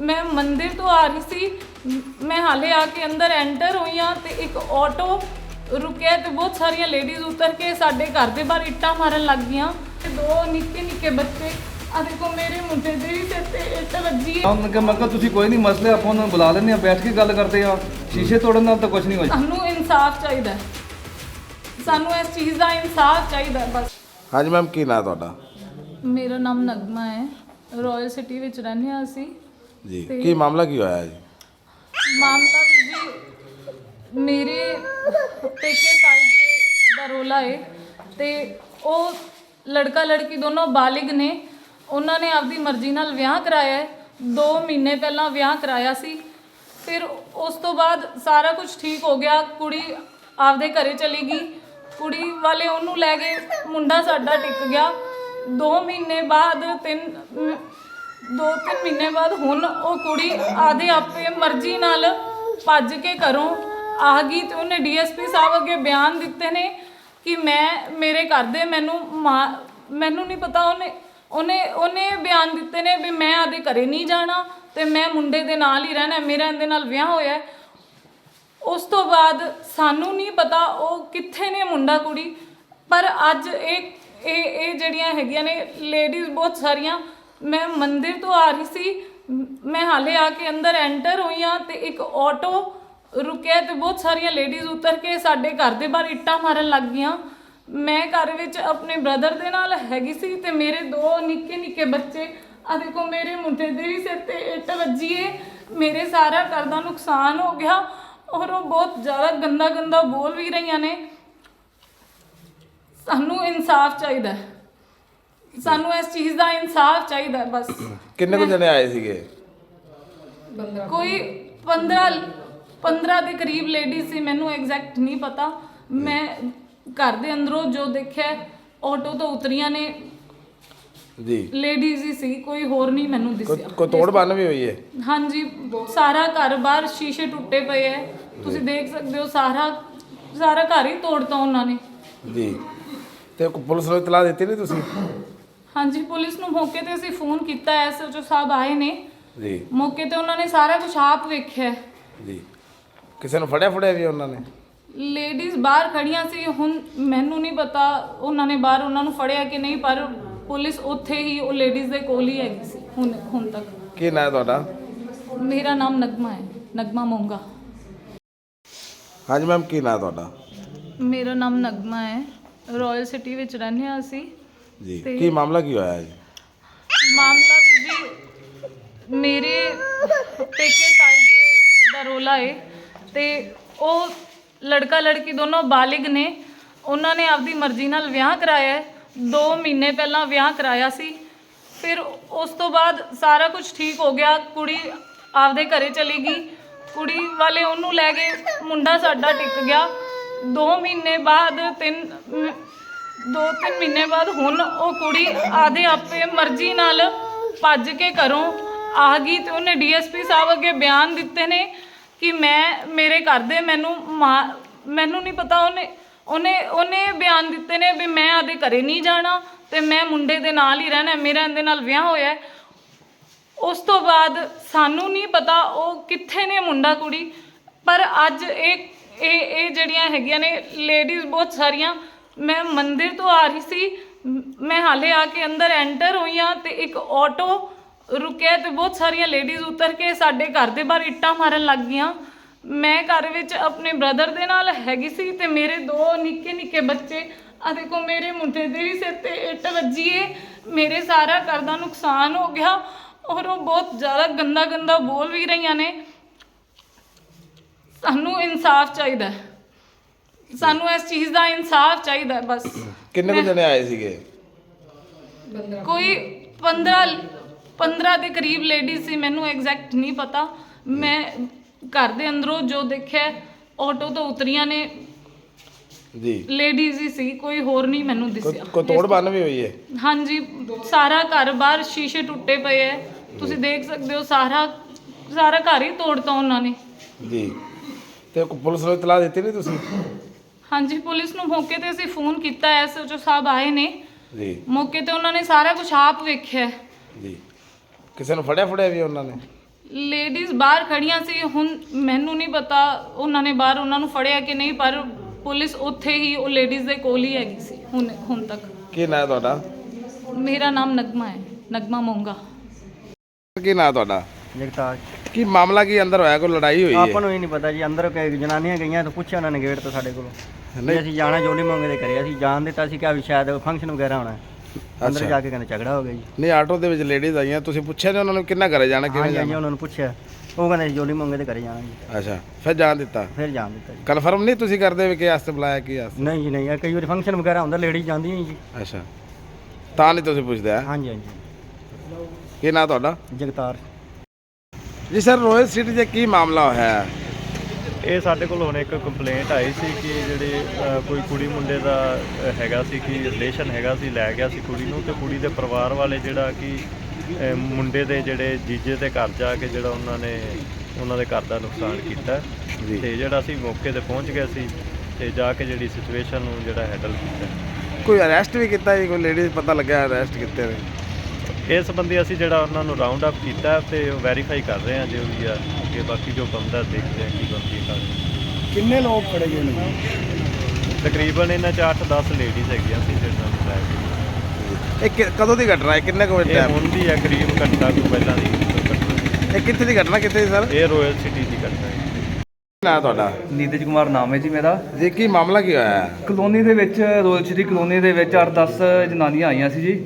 ਮੈਂ ਮੰਦਿਰ ਤੋਂ ਆ ਰਹੀ ਸੀ ਮ- ਹਾਲੇ ਆ ਕੇ ਅੰਦਰ ਐਂਟਰ ਹੋਈ ਹਾਂ ਤੇ ਇੱਕ ਆਟੋ ਰੁਕਿਆ ਤੇ ਬਹੁਤ ਸਾਰੀਆਂ ਲੇਡੀਜ਼ ਉਤਰ ਕੇ ਸਾਡੇ ਘਰ ਦੇ ਬਾਹਰ ਇੱਟਾਂ ਮਾਰਨ ਲੱਗ ਗਈਆਂ ਤੇ ਦੋ ਨਿੱਕੇ ਨਿੱਕੇ ਬੱਚੇ ਆ ਦੇਖੋ ਮੇਰੇ ਮੁੰਡੇ ਦੇ ਵੀ ਸਿਰ ਤੇ ਇੱਟ ਵੱਜੀ ਹੈ। ਉਹਨਾਂ ਕਿ ਮੈਂ ਕਿਹਾ ਤੁਸੀਂ ਕੋਈ ਨਹੀਂ ਮਸਲੇ ਆਪਾਂ ਉਹਨਾਂ ਨੂੰ ਬੁਲਾ ਲੈਂਦੇ ਆ ਬੈਠ ਕੇ ਗੱਲ ਕਰਦੇ ਆ ਸ਼ੀਸ਼ੇ ਤੋੜਨ ਨਾਲ ਤਾਂ ਕੁਝ ਨਹੀਂ ਹੋਇਆ। ਸਾਨੂੰ ਇਨਸਾਫ ਚਾਹੀਦਾ ਹੈ। ਸਾਨੂੰ ਇਸ ਚੀਜ਼ ਦਾ ਇਨਸਾਫ ਚਾਹੀਦਾ ਹੈ ਬਸ। ਹਾਂਜੀ ਮੈਮ ਕੀ ਨਾਂ ਤੁਹਾਡਾ? ਮੇਰਾ ਨਾਮ ਨਗਮਾ ਹੈ। ਰਾਇਲ ਸਿਟੀ ਵਿੱਚ ਰਹਿੰਦੇ ਹਾਂ ਅਸੀਂ। ਜੀ। ਤੇ- ਕੀ ਮਾਮਲਾ ਕੀ ਹੋਇਆ ਜੀ? ਮਾਮਲਾ ਵੀ ਜੀ ਮੇਰੇ ਪੇਕੇ ਸਾਈਡ ਤੇ ਦਾ ਰੋਲਾ ਹੈ ਤੇ ਉਹ ਲੜਕਾ ਲੜਕੀ ਦੋਨੋਂ ਬਾਲਿਗ ਨੇ। ਉਹਨਾਂ ਨੇ ਆਪਦੀ ਮਰਜ਼ੀ ਨਾਲ ਵਿਆਹ ਕਰਾਇਆ ਹੈ 2 ਮਹੀਨੇ ਪਹਿਲਾਂ ਵਿਆਹ ਕਰਾਇਆ ਸੀ। ਫਿਰ ਉਸ ਤੋਂ ਬਾਅਦ ਸਾਰਾ ਕੁਝ ਠੀਕ ਹੋ ਗਿਆ। ਕੁੜੀ ਆਪਦੇ ਘਰੇ ਚਲੀ ਗਈ। ਕੁੜੀ ਵਾਲੇ ਉਹਨੂੰ ਲੈ ਗਏ। ਮੁੰਡਾ ਸਾਡਾ ਟਿਕ ਗਿਆ। 2 ਮਹੀਨੇ ਬਾਅਦ ਤਿੰਨ ਦੋ ਤਿੰਨ ਮਹੀਨੇ ਬਾਅਦ ਹੁਣ ਉਹ ਕੁੜੀ ਆਦੇ ਆਪੇ ਮਰਜ਼ੀ ਨਾਲ ਭੱਜ ਕੇ ਘਰੋਂ ਆ ਗਈ ਤੇ ਉਹਨੇ ਡੀਐਸਪੀ ਸਾਹਿਬ ਅੱਗੇ ਬਿਆਨ ਦਿੱਤੇ ਨੇ ਕਿ ਮੈਂ, ਮੇਰੇ ਘਰ ਦੇ ਮੈਨੂੰ ਮਾਂ- ਮੈਨੂੰ ਨਹੀਂ ਪਤਾ ਉਹਨੇ ਉਹਨੇ ਉਹਨੇ ਬਿਆਨ ਦਿੱਤੇ ਨੇ ਵੀ ਮੈਂ ਆਦੇ ਘਰੇ ਨਹੀਂ ਜਾਣਾ ਤੇ ਮੈਂ ਮੁੰਡੇ ਦੇ ਨਾਲ ਹੀ ਰਹਿਣਾ, ਮੇਰਾ ਇਹਦੇ ਨਾਲ ਵਿਆਹ ਹੋਇਆ ਉਸ ਤੋਂ ਬਾਅਦ ਸਾਨੂੰ ਨਹੀਂ ਪਤਾ ਉਹ ਕਿੱਥੇ ਨੇ ਮੁੰਡਾ ਕੁੜੀ, ਪਰ ਅੱਜ ਇਹ ਇਹ ਇਹ ਜਿਹੜੀਆਂ ਹੈਗੀਆਂ ਨੇ ਲੇਡੀਜ਼ ਬਹੁਤ ਸਾਰੀਆਂ ਮੈਂ ਮੰਦਿਰ ਤੋਂ ਆ ਰਹੀ ਸੀ, ਮ- ਮੈਂ ਹਾਲੇ ਆ ਕੇ ਅੰਦਰ ਐਂਟਰ ਹੋਈ ਹਾਂ ਤੇ ਇੱਕ ਆਟੋ ਰੁਕਿਆ ਤੇ ਬਹੁਤ ਸਾਰੀਆਂ ਲੇਡੀਜ਼ ਉਤਰ ਕੇ ਸਾਡੇ ਘਰ ਦੇ ਬਾਹਰ ਇੱਟਾਂ ਮਾਰਨ ਲੱਗ ਗਈਆਂ ਮੈਂ ਘਰ ਵਿੱਚ ਆਪਣੇ ਬ੍ਰਦਰ ਦੇ ਨਾਲ ਹੈਗੀ ਸੀ ਤੇ ਮੇਰੇ ਦੋ ਨਿੱਕੇ ਨਿੱਕੇ ਬੱਚੇ ਆ ਦੇਖੋ ਮੇਰੇ ਮੁੰਡੇ ਦੇ ਵੀ ਸਿਰ ਤੇ ਇੱਟ ਵੱਜੀ ਏ, ਮੇਰੇ ਸਾਰਾ ਘਰ ਦਾ ਨੁਕਸਾਨ ਹੋ ਗਿਆ ਔਰ ਉਹ ਬਹੁਤ ਜ਼ਿਆਦਾ ਗੰਦਾ ਗੰਦਾ ਬੋਲ ਵੀ ਰਹੀਆਂ ਨੇ ਸਾਨੂੰ ਇਨਸਾਫ ਚਾਹੀਦਾ ਹੈ। ਸਾਨੂੰ ਇਸ ਚੀਜ਼ ਦਾ ਇਨਸਾਫ ਚਾਹੀਦਾ ਹੈ ਬਸ। ਕਿੰਨੇ ਕੁ ਜਣੇ ਆਏ ਸੀਗੇ? ਕੋਈ 15 15 ਦੇ ਕਰੀਬ ਲੇਡੀ ਸੀ ਮੈਨੂੰ ਐਗਜ਼ੈਕਟ ਨਹੀਂ ਪਤਾ। ਮੈਂ ਘਰ ਦੇ ਅੰਦਰੋਂ ਜੋ ਦੇਖਿਆ ਆਟੋ ਤੋਂ ਉਤਰੀਆਂ ਨੇ। ਜੀ। ਲੇਡੀਜ਼ ਹੀ ਸੀ ਕੋਈ ਹੋਰ ਨਹੀਂ ਮੈਨੂੰ ਦਿਸਿਆ। ਕੋਈ ਤੋੜ ਬੰਨ ਵੀ ਹੋਈ ਹੈ? ਹਾਂਜੀ ਸਾਰਾ ਘਰ ਬਾਹਰ ਸ਼ੀਸ਼ੇ ਟੁੱਟੇ ਪਏ ਐ ਤੁਸੀਂ ਦੇਖ ਸਕਦੇ ਹੋ ਸਾਰਾ ਸਾਰਾ ਘਰ ਹੀ ਤੋੜਤਾ ਉਹਨਾਂ ਨੇ। ਜੀ। ਤੇ ਪੁਲਿਸ ਨੂੰ ਇਤਲਾਹ ਦਿੱਤੀ ਨਹੀਂ ਤੁਸੀਂ? ਹਾਂਜੀ ਪੁਲਿਸ ਨੂੰ ਮੌਕੇ ਤੇ ਅਸੀਂ ਫੋਨ ਕੀਤਾ ਐਸਐਚਓ ਸਾਹਿਬ ਆਏ ਨੇ। ਜੀ। ਮੌਕੇ ਤੇ ਉਹਨਾਂ ਨੇ ਸਾਰਾ ਕੁਝ ਆਪ ਵੇਖਿਆ। ਜੀ। ਕਿਸੇ ਨੂੰ ਫੜਿਆ ਫੜਿਆ ਵੀ ਉਹਨਾਂ ਨੇ? ਲੇਡੀਜ਼ ਬਾਹਰ ਖੜੀਆਂ ਸੀ ਹੁਣ ਮੈਨੂੰ ਨਹੀਂ ਪਤਾ ਉਹਨਾਂ ਨੇ ਬਾਹਰ ਉਹਨਾਂ ਨੂੰ ਫੜਿਆ ਕਿ ਨਹੀਂ ਪਰ ਪੁਲਿਸ ਉੱਥੇ ਹੀ ਉਹ ਲੇਡੀਜ਼ ਦੇ ਕੋਲ ਹੀ ਹੈਗੀ ਸੀ ਹੁਣ ਹੁਣ ਤੱਕ। ਕੀ ਨਾਂ ਹੈ ਤੁਹਾਡਾ? ਮੇਰਾ ਨਾਮ ਨਗਮਾ ਹੈ ਨਗਮਾ ਮੋਂਗਾ। ਹਾਂਜੀ ਮੈਮ ਕੀ ਨਾਂ ਹੈ ਤੁਹਾਡਾ? ਮੇਰਾ ਨਾਮ ਨਗਮਾ ਹੈ। ਰਾਇਲ ਸਿਟੀ ਵਿੱਚ ਰਹਿੰਦੇ ਹਾਂ ਅਸੀਂ। ਜੀ। ਤੇ- ਕੀ ਮਾਮਲਾ ਕੀ ਹੋਇਆ ਜੀ? ਮਾਮਲਾ ਵੀ ਜੀ ਮੇਰੇ ਪੇਕੇ ਸਾਈਡ ਤੇ ਦਾ ਰੋਲਾ ਹੈ ਤੇ ਉਹ ਲੜਕਾ ਲੜਕੀ ਦੋਨੋਂ ਬਾਲਿਗ ਨੇ। ਉਹਨਾਂ ਨੇ ਆਪਦੀ ਮਰਜ਼ੀ ਨਾਲ ਵਿਆਹ ਕਰਾਇਆ ਹੈ 2 ਮਹੀਨੇ ਪਹਿਲਾਂ ਵਿਆਹ ਕਰਾਇਆ ਸੀ। ਫਿਰ ਉਸ ਤੋਂ ਬਾਅਦ ਸਾਰਾ ਕੁਝ ਠੀਕ ਹੋ ਗਿਆ। ਕੁੜੀ ਆਪਦੇ ਘਰੇ ਚਲੀ ਗਈ। ਕੁੜੀ ਵਾਲੇ ਉਹਨੂੰ ਲੈ ਗਏ। ਮੁੰਡਾ ਸਾਡਾ ਟਿਕ ਗਿਆ। 2 ਮਹੀਨੇ ਬਾਅਦ ਤਿੰਨ ਮ- ਦੋ ਤਿੰਨ ਮਹੀਨੇ ਬਾਅਦ ਹੁਣ ਉਹ ਕੁੜੀ ਆਦੇ ਆਪੇ ਮਰਜ਼ੀ ਨਾਲ ਭੱਜ ਕੇ ਘਰੋਂ ਆ ਗਈ ਤੇ ਉਹਨੇ ਡੀਐਸਪੀ ਸਾਹਿਬ ਅੱਗੇ ਬਿਆਨ ਦਿੱਤੇ ਨੇ ਕਿ ਮੈਂ, ਮੇਰੇ ਘਰ ਦੇ ਮੈਨੂੰ ਮਾਂ- ਮੈਨੂੰ ਨਹੀਂ ਪਤਾ ਉਹਨੇ ਉਹਨੇ ਉਹਨੇ ਬਿਆਨ ਦਿੱਤੇ ਨੇ ਵੀ ਮੈਂ ਆਦੇ ਘਰੇ ਨਹੀਂ ਜਾਣਾ ਤੇ ਮੈਂ ਮੁੰਡੇ ਦੇ ਨਾਲ ਹੀ ਰਹਿਣਾ, ਮੇਰਾ ਇਹਦੇ ਨਾਲ ਵਿਆਹ ਹੋਇਆ। ਉਸ ਤੋਂ ਬਾਅਦ ਸਾਨੂੰ ਨਹੀਂ ਪਤਾ ਉਹ ਕਿੱਥੇ ਨੇ ਮੁੰਡਾ ਕੁੜੀ, ਪਰ ਅੱਜ ਇਹ ਇਹ ਇਹ ਜਿਹੜੀਆਂ ਹੈਗੀਆਂ ਨੇ ਲੇਡੀਜ਼ ਬਹੁਤ ਸਾਰੀਆਂ ਮੈਂ ਮੰਦਿਰ ਤੋਂ ਆ ਰਹੀ ਸੀ, ਮੈਂ ਹਾਲੇ ਆ ਕੇ ਅੰਦਰ ਐਂਟਰ ਹੋਈ ਹਾਂ ਤੇ ਇੱਕ ਆਟੋ ਰੁਕਿਆ ਤੇ ਬਹੁਤ ਸਾਰੀਆਂ ਲੇਡੀਜ਼ ਉਤਰ ਕੇ ਸਾਡੇ ਘਰ ਦੇ ਬਾਹਰ ਇੱਟਾਂ ਮਾਰਨ ਲੱਗ ਗਈਆਂ ਮੈਂ ਘਰ ਵਿੱਚ ਆਪਣੇ ਬ੍ਰਦਰ ਦੇ ਨਾਲ ਹੈਗੀ ਸੀ ਤੇ ਮੇਰੇ ਦੋ ਨਿੱਕੇ ਨਿੱਕੇ ਬੱਚੇ ਆ ਦੇਖੋ ਮੇਰੇ ਮੁੰਡੇ ਦੇ ਵੀ ਸਿਰ ਤੇ ਇੱਟ ਵੱਜੀ ਏ, ਮੇਰੇ ਸਾਰਾ ਘਰ ਦਾ ਨੁਕਸਾਨ ਹੋ ਗਿਆ ਔਰ ਉਹ ਬਹੁਤ ਜ਼ਿਆਦਾ ਗੰਦਾ ਗੰਦਾ ਬੋਲ ਵੀ ਰਹੀਆਂ ਨੇ ਸਾਨੂੰ ਇਨਸਾਫ ਚਾਹੀਦਾ ਹੈ। ਸਾਨੂੰ ਇਸ ਚੀਜ਼ ਦਾ ਇਨਸਾਫ ਚਾਹੀਦਾ ਹੈ ਬਸ। ਕਿੰਨੇ ਕੁ ਜਣੇ ਆਏ ਸੀਗੇ? ਕੋਈ 15 15 ਦੇ ਕਰੀਬ ਲੇਡੀ ਸੀ ਮੈਨੂੰ ਐਗਜ਼ੈਕਟ ਨਹੀਂ ਪਤਾ। ਮੈਂ ਘਰ ਦੇ ਅੰਦਰੋਂ ਜੋ ਦੇਖਿਆ ਆਟੋ ਤੋਂ ਉਤਰੀਆਂ ਨੇ। ਜੀ। ਲੇਡੀਜ਼ ਹੀ ਸੀ ਕੋਈ ਹੋਰ ਨਹੀਂ ਮੈਨੂੰ ਦਿਸਿਆ। ਕੋਈ ਤੋੜ ਬੰਨ ਵੀ ਹੋਈ ਹੈ? ਹਾਂਜੀ ਸਾਰਾ ਘਰ ਬਾਹਰ ਸ਼ੀਸ਼ੇ ਟੁੱਟੇ ਪਏ ਐ ਤੁਸੀਂ ਦੇਖ ਸਕਦੇ ਹੋ ਸਾਰਾ ਸਾਰਾ ਘਰ ਹੀ ਤੋੜਤਾ ਉਹਨਾਂ ਨੇ। ਜੀ। ਤੇ ਪੁਲਿਸ ਨੂੰ ਇਤਲਾਹ ਦਿੱਤੀ ਨਹੀਂ ਤੁਸੀਂ? ਹਾਂਜੀ ਪੁਲਿਸ ਨੂੰ ਮੌਕੇ ਤੇ ਅਸੀਂ ਫੋਨ ਕੀਤਾ ਐਸਐਚਓ ਸਾਹਿਬ ਆਏ ਨੇ। ਜੀ। ਮੌਕੇ ਤੇ ਉਹਨਾਂ ਨੇ ਸਾਰਾ ਕੁਝ ਆਪ ਵੇਖਿਆ। ਜੀ। ਕਿਸੇ ਨੂੰ ਫੜਿਆ ਫੜਿਆ ਵੀ ਉਹਨਾਂ ਨੇ? ਲੇਡੀਜ਼ ਬਾਹਰ ਖੜੀਆਂ ਸੀ ਹੁਣ ਮੈਨੂੰ ਨਹੀਂ ਪਤਾ ਉਹਨਾਂ ਨੇ ਬਾਹਰ ਉਹਨਾਂ ਨੂੰ ਫੜਿਆ ਕਿ ਨਹੀਂ ਪਰ ਪੁਲਿਸ ਉੱਥੇ ਹੀ ਉਹ ਲੇਡੀਜ਼ ਦੇ ਕੋਲ ਹੀ ਹੈਗੀ ਸੀ ਹੁਣ ਹੁਣ ਤੱਕ। ਕੀ ਨਾਂ ਹੈ ਤੁਹਾਡਾ? ਮੇਰਾ ਨਾਮ ਨਗਮਾ ਹੈ ਨਗਮਾ ਮੋਂਗਾ। ਕੀ ਨਾਂ ਹੈ ਤੁਹਾਡਾ? ਜਗਤਾਰ। ਕੀ ਮਾਮਲਾ ਕੀ ਅੰਦਰ ਹੋਇਆ? ਕੋਈ ਲੜਾਈ ਹੋਈ ਆਪਾਂ ਹੈ ਨੂੰ ਇਹ ਨਹੀਂ ਪਤਾ ਜੀ ਅੰਦਰ ਕਈ ਜਨਾਨੀਆਂ ਗਈਆਂ ਤਾਂ ਪੁੱਛਿਆ ਉਹਨਾਂ ਨੇ ਗੇਟ ਤੋਂ ਸਾਡੇ ਕੋਲੋਂ। ਨਹੀਂ। ਅਸੀਂ ਜਾਣਾ ਜੋਲੀ ਮੰਗੇ ਦੇ ਕਰਿਆ ਅਸੀਂ ਜਾਣ ਦਿੱਤਾ ਸੀ ਕਿ ਵੀ ਸ਼ਾਇਦ ਫੰਕਸ਼ਨ ਵਗੈਰਾ ਹੋਣਾ ਹੈ। ਅੰਦਰ। ਜਾ ਕੇ ਕਹਿੰਦੇ ਝਗੜਾ ਹੋ ਗਿਆ ਜੀ। ਨਹੀਂ ਆਟੋ ਦੇ ਵਿੱਚ ਲੇਡੀਜ਼ ਆਈਆਂ ਤੁਸੀਂ ਪੁੱਛਿਆ ਨਹੀਂ ਉਹਨਾਂ ਨੂੰ ਕਿੰਨਾ ਘਰੇ ਜਾਣਾ ਕਿਵੇਂ ਹਾਂਜੀ ਉਹਨਾਂ ਨੂੰ ਪੁੱਛਿਆ। ਉਹ ਕਹਿੰਦੇ ਜੋਲੀ ਮੰਗੇ ਦੇ ਘਰੇ ਜਾਣਾ ਜੀ। ਅੱਛਾ ਫਿਰ ਜਾਣ ਦਿੱਤਾ? ਫਿਰ ਜਾਣ ਦਿੱਤਾ ਜੀ। ਕਨਫਰਮ ਨਹੀਂ ਤੁਸੀਂ ਕਰਦੇ ਵੀ ਕਿ ਆਸਤੇ ਬੁਲਾਇਆ ਕੀ ਆਸਤੇ? ਨਹੀਂ ਜੀ ਨਹੀਂ ਇਹ ਕਈ ਵਾਰੀ ਫੰਕਸ਼ਨ ਵਗੈਰਾ ਹੁੰਦਾ ਲੇਡੀ ਜਾਂਦੀਆਂ ਜੀ। ਅੱਛਾ। ਤਾਂ ਨਹੀਂ ਤੁਸੀਂ ਪੁੱਛਦੇ ਆ ਹਾਂਜੀ ਹਾਂਜੀ। ਕੀ ਨਾਂ ਤੁਹਾਡਾ? ਜਗਤਾਰ। ਜੀ ਸਰ ਰੋਇਲ ਸਿਟੀ 'ਚ ਕੀ ਮਾਮਲਾ ਹੋਇਆ? ਹੈ ਇਹ ਸਾਡੇ ਕੋਲ ਹੁਣ ਇੱਕ ਕੰਪਲੇਂਟ ਆਈ ਸੀ ਕਿ ਜਿਹੜੇ ਅ, ਕੋਈ ਕੁੜੀ ਮੁੰਡੇ ਦਾ ਅ, ਹੈਗਾ ਸੀ ਕਿ ਰਿਲੇਸ਼ਨ ਹੈਗਾ ਸੀ ਲੈ ਗਿਆ ਸੀ ਕੁੜੀ ਨੂੰ ਤੇ ਕੁੜੀ ਦੇ ਪਰਿਵਾਰ ਵਾਲੇ ਜਿਹੜਾ ਕਿ ਅ, ਮੁੰਡੇ ਦੇ ਜਿਹੜੇ ਜੀਜੇ ਦੇ ਘਰ ਜਾ ਕੇ ਜਿਹੜਾ ਉਹਨਾਂ ਨੇ ਉਹਨਾਂ ਦੇ ਘਰ ਦਾ ਨੁਕਸਾਨ ਕੀਤਾ। ਜੀ। ਤੇ ਜਿਹੜਾ ਅਸੀਂ ਮੌਕੇ ਤੇ ਪਹੁੰਚ ਗਏ ਸੀ ਤੇ ਜਾ ਕੇ ਜਿਹੜੀ ਸਿਚੁਏਸ਼ਨ ਨੂੰ ਜਿਹੜਾ ਹੈਂਡਲ ਕੀਤਾ। ਕੋਈ ਅਰੈਸਟ ਵੀ ਕੀਤਾ ਜੀ? ਕੋਈ ਲੇਡੀਜ਼ ਪਤਾ ਲੱਗਿਆ ਅਰੈਸਟ ਕੀਤੇ ਨੇ ਇਸ ਸੰਬੰਧੀ ਅਸੀਂ ਜਿਹੜਾ ਉਹਨਾਂ ਨੂੰ ਰਾਉਂਡ ਅਪ ਕੀਤਾ ਤੇ ਉਹ ਵੈਰੀਫਾਈ ਕਰ ਰਹੇ ਹਾਂ ਜੋ ਵੀ ਆ ਕਿ ਬਾਕੀ ਜੋ ਬੰਦਾ ਦੇਖਦੇ ਆ ਕੀ ਬੰਦੀ ਕਰ ਕਿੰਨੇ ਲੋਕ ਖੜੇ ਗਏ ਨੇ? ਤਕਰੀਬਨ ਇਹਨਾਂ ਚ 8-10 ਲੇਡੀਜ਼ ਹੈਗੀਆਂ ਸੀ ਜਿਹੜੀਆਂ ਨੂੰ ਲੈ ਕੇ ਇਹ ਕਿ- ਕਦੋਂ ਦੀ ਘਟਨਾ ਹੈ? ਕਿੰਨੇ ਕੁ ਵਜੇ ਇਹ ਟਾਈਮ ਹੁਣ ਦੀ ਹੈ ਕਰੀਬ ਘੰਟਾ ਕੁ ਪਹਿਲਾਂ ਦੀ। ਇਹ ਕਿੱਥੇ ਦੀ ਘਟਨਾ ਕਿੱਥੇ ਦੀ ਸਰ? ਇਹ ਰਾਇਲ ਸਿਟੀ ਦੀ ਘਟਨਾ ਹੈ। ਨਾਂ ਤੁਹਾਡਾ? ਨੀਤਜ ਕੁਮਾਰ ਨਾਮ ਹੈ ਜੀ ਮੇਰਾ। ਜੀ ਕੀ ਮਾਮਲਾ ਕੀ ਹੋਇਆ? ਹੈ ਕਲੋਨੀ ਦੇ ਵਿੱਚ ਰੋਇਲ ਸ਼੍ਰੀ ਕਲੋਨੀ ਦੇ ਵਿੱਚ 8-10 ਜਨਾਨੀਆਂ ਆਈਆਂ ਸੀ ਜੀ।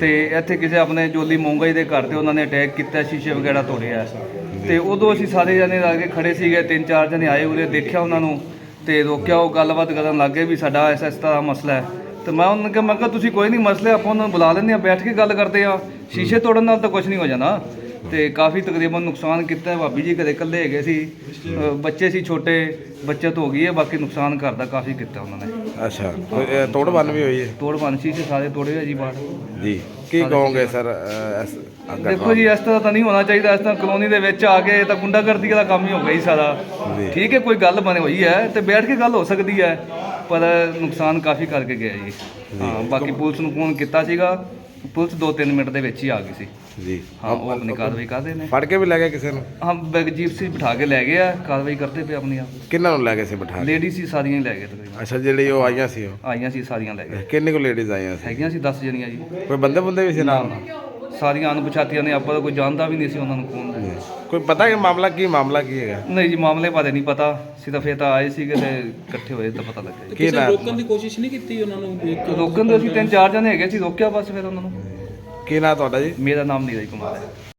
ਤੇ ਇੱਥੇ ਕਿਸੇ ਆਪਣੇ ਜੋਲੀ ਮੋਂਗਾ ਜੀ ਦੇ ਘਰ ਤੇ ਉਹਨਾਂ ਨੇ ਅਟੈਕ ਕੀਤਾ ਸ਼ੀਸ਼ੇ ਵਗੈਰਾ ਤੋੜਿਆ। ਤੇ ਉਦੋਂ ਅਸੀਂ ਸਾਰੇ ਜਣੇ ਲਾ ਕੇ ਖੜੇ ਸੀਗੇ ਤਿੰਨ ਚਾਰ ਜਣੇ ਆਏ ਉਹਦੇ ਦੇਖਿਆ ਉਹਨਾਂ ਨੂੰ ਤੇ ਰੋਕਿਆ ਉਹ ਗੱਲਬਾਤ ਕਰਨ ਲੱਗੇ ਵੀ ਸਾਡਾ ਐਸਾ ਇਸ ਤਰ੍ਹਾਂ ਮਸਲਾ ਹੈ। ਤੇ ਮੈਂ ਉਹਨਾਂ ਨੂੰ ਕਿਹਾ ਮੈਂ ਕਿਹਾ ਤੁਸੀਂ ਕੋਈ ਨਹੀਂ ਮਸਲੇ ਆਪਾਂ ਉਹਨਾਂ ਨੂੰ ਬੁਲਾ ਲੈਂਦੇ ਆ ਬੈਠ ਕੇ ਗੱਲ ਕਰਦੇ ਆ ਸ਼ੀਸ਼ੇ ਤੋੜਨ ਨਾਲ ਤਾਂ ਕੁਝ ਨਹੀਂ ਹੋ ਜਾਣਾ। ਤੇ ਕਾਫੀ ਤਕਰੀਬਨ ਨੁਕਸਾਨ ਕੀਤਾ ਹੈ। ਭਾਬੀ ਜੀ ਕਦੇ ਇਕੱਲੇ ਹੈਗੇ ਸੀ। ਅ, ਬੱਚੇ ਸੀ ਛੋਟੇ ਬੱਚਤ ਹੋ ਗਈ ਹੈ। ਬਾਕੀ ਨੁਕਸਾਨ ਘਰ ਦਾ ਕਾਫੀ ਕੀਤਾ ਉਹਨਾਂ ਨੇ। ਅੱਛਾ ਕੋਈ, ਤੋੜ ਬੰਨ ਵੀ ਹੋਈ ਹੈ? ਤੋੜ ਬਣ ਸੀ ਸਾਰੇ ਤੋੜੇ ਆ ਜੀ ਬਾਹਰ। ਜੀ ਕੀ ਕਹੋਗੇ ਸਰ ਅਹ, ਇਸ ਅੱਗੇ ਦੇਖੋ ਜੀ ਇਸ ਤਰ੍ਹਾਂ ਤਾਂ ਨਹੀਂ ਹੋਣਾ ਚਾਹੀਦਾ। ਇਸ ਤਰ੍ਹਾਂ ਕਲੋਨੀ ਦੇ ਵਿੱਚ ਆ ਕੇ ਤਾਂ ਗੁੰਡਾਗਰਦੀ ਦਾ ਕੰਮ ਹੀ ਹੋ ਗਿਆ ਜੀ ਸਾਰਾ। ਜੀ। ਠੀਕ ਹੈ ਕੋਈ ਗੱਲ ਬਣੀ ਹੋਈ ਹੈ ਤੇ ਬੈਠ ਕੇ ਗੱਲ ਹੋ ਸਕਦੀ ਹੈ ਪਰ ਨੁਕਸਾਨ ਕਾਫੀ ਕਰਕੇ ਗਿਆ ਜੀ। ਹਾਂ ਬਾਕੀ ਪੁਲਿਸ ਨੂੰ ਫੋਨ ਕੀਤਾ ਸੀਗਾ। ਪੁਲਿਸ 2-3 ਮਿੰਟ ਦੇ ਵਿੱਚ ਹੀ ਆ ਗਈ ਸੀ। ਜੀ। ਹਾਂ ਉਹ ਆਪਣੀ ਕਾਰਵਾਈ ਕਰਦੇ ਨੇ। ਫੜ ਕੇ ਵੀ ਲੈ ਗਏ ਕਿਸੇ ਨੂੰ? ਹਾਂ ਬੈਗ ਜੀਪ ਸੀ ਬਿਠਾ ਕੇ ਲੈ ਗਏ ਆ ਕਾਰਵਾਈ ਕਰਦੇ ਪਏ ਆਪਣੀ ਆਪ। ਕਿੰਨਾਂ ਨੂੰ ਲੈ ਗਏ ਸੀ ਬਿਠਾ ਕੇ? ਲੇਡੀ ਸੀ ਸਾਰੀਆਂ ਹੀ ਲੈ ਗਏ ਤਕਰੀਬਨ। ਅੱਛਾ ਜਿਹੜੀ ਉਹ ਆਈਆਂ ਸੀ ਉਹ? ਆਈਆਂ ਸੀ ਸਾਰੀਆਂ ਲੈ ਗਏ। ਕਿੰਨੇ ਕੁ ਲੇਡੀਜ਼ ਆਈਆਂ ਸੀ? ਹੈਗੀਆਂ ਸੀ 10 ਜਣੀਆਂ ਜੀ। ਕੋਈ ਬੰਦੇ ਬੰਦੇ ਵੀ ਸੀ ਨਾਲ? ਸਾਰੀਆਂ ਅਣਪਛਾਤੀਆਂ ਨੇ ਆਪਾਂ ਤਾਂ ਕੋਈ ਜਾਣਦਾ ਵੀ ਨਹੀਂ ਸੀ ਉਹਨਾਂ ਨੂੰ ਕੌਣ ਨੇ ਕੋਈ ਪਤਾ ਕਿ ਮਾਮਲਾ ਕੀ ਮਾਮਲਾ ਕੀ ਹੈਗਾ? ਨਹੀਂ ਜੀ ਮਾਮਲੇ ਬਾਰੇ ਨਹੀਂ ਪਤਾ। ਸਿਰਫ ਇਹ ਤਾਂ ਆਏ ਸੀਗੇ ਤੇ ਇਕੱਠੇ ਹੋਏ ਤਾਂ ਪਤਾ ਲੱਗਿਆ ਕੀ ਨਾ ਰੋਕਣ ਦੀ ਕੋਸ਼ਿਸ਼ ਨਹੀਂ ਕੀਤੀ ਉਹਨਾਂ ਨੂੰ? ਜੀ। ਰੋਕਣ ਦੇ ਅਸੀਂ ਤਿੰਨ ਚਾਰ ਜਣੇ ਹੈਗੇ ਸੀ ਰੋਕਿਆ ਬਸ ਫਿਰ ਉਹਨਾਂ ਨੂੰ। ਕੀ ਨਾਂ ਤੁਹਾਡਾ ਜੀ? ਮੇਰਾ ਨਾਮ ਨੀਰਜ ਕੁਮਾਰ ਹੈ।